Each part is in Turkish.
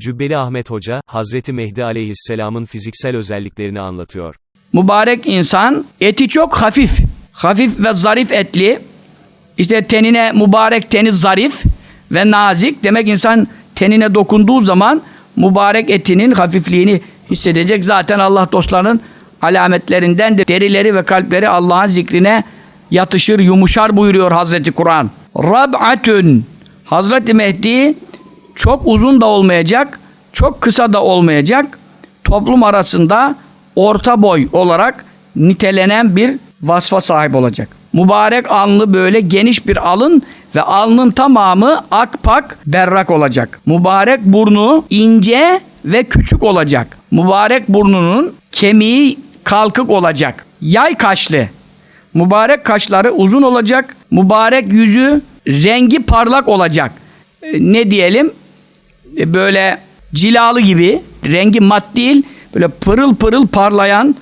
Cübbeli Ahmet Hoca, Hazreti Mehdi aleyhisselamın fiziksel özelliklerini anlatıyor. Mübarek insan eti çok hafif. Hafif ve zarif etli. İşte tenine mübarek teni zarif ve nazik. Demek insan tenine dokunduğu zaman mübarek etinin hafifliğini hissedecek. Zaten Allah dostlarının alametlerinden de derileri ve kalpleri Allah'ın zikrine yatışır, yumuşar buyuruyor Hazreti Kur'an. Rab'atun Hazreti Mehdi çok uzun da olmayacak, çok kısa da olmayacak. Toplum arasında orta boy olarak nitelenen bir vasfa sahip olacak. Mübarek alnı böyle geniş bir alın ve alnın tamamı akpak berrak olacak. Mübarek burnu ince ve küçük olacak. Mübarek burnunun kemiği kalkık olacak. Yay kaşlı. Mübarek kaşları uzun olacak. Mübarek yüzü rengi parlak olacak. E, Ne diyelim? E, böyle cilalı gibi rengi mat değil böyle pırıl pırıl parlayan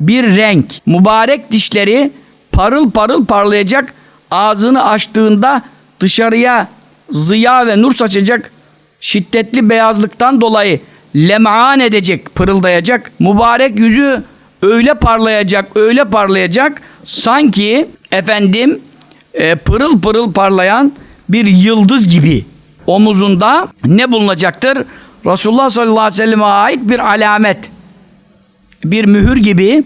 bir renk. Mübarek dişleri parıl parıl parlayacak. Ağzını açtığında dışarıya ziya ve nur saçacak şiddetli beyazlıktan dolayı lem'an edecek, pırıldayacak. Mübarek yüzü öyle parlayacak, öyle parlayacak sanki efendim e, pırıl pırıl parlayan bir yıldız gibi omuzunda ne bulunacaktır? Resulullah sallallahu aleyhi ve selleme ait bir alamet. Bir mühür gibi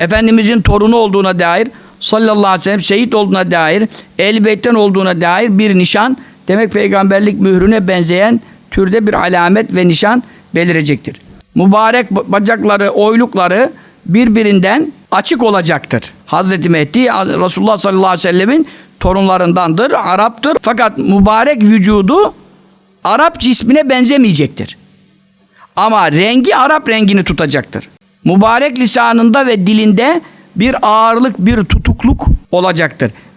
Efendimizin torunu olduğuna dair sallallahu aleyhi ve sellem şehit olduğuna dair elbeytten olduğuna dair bir nişan demek peygamberlik mührüne benzeyen türde bir alamet ve nişan belirecektir. Mübarek bacakları, oylukları birbirinden açık olacaktır. Hazreti Mehdi Resulullah sallallahu aleyhi ve sellemin torunlarındandır, Arap'tır. Fakat mübarek vücudu Arap cismine benzemeyecektir. Ama rengi Arap rengini tutacaktır. Mübarek lisanında ve dilinde bir ağırlık, bir tutukluk olacaktır.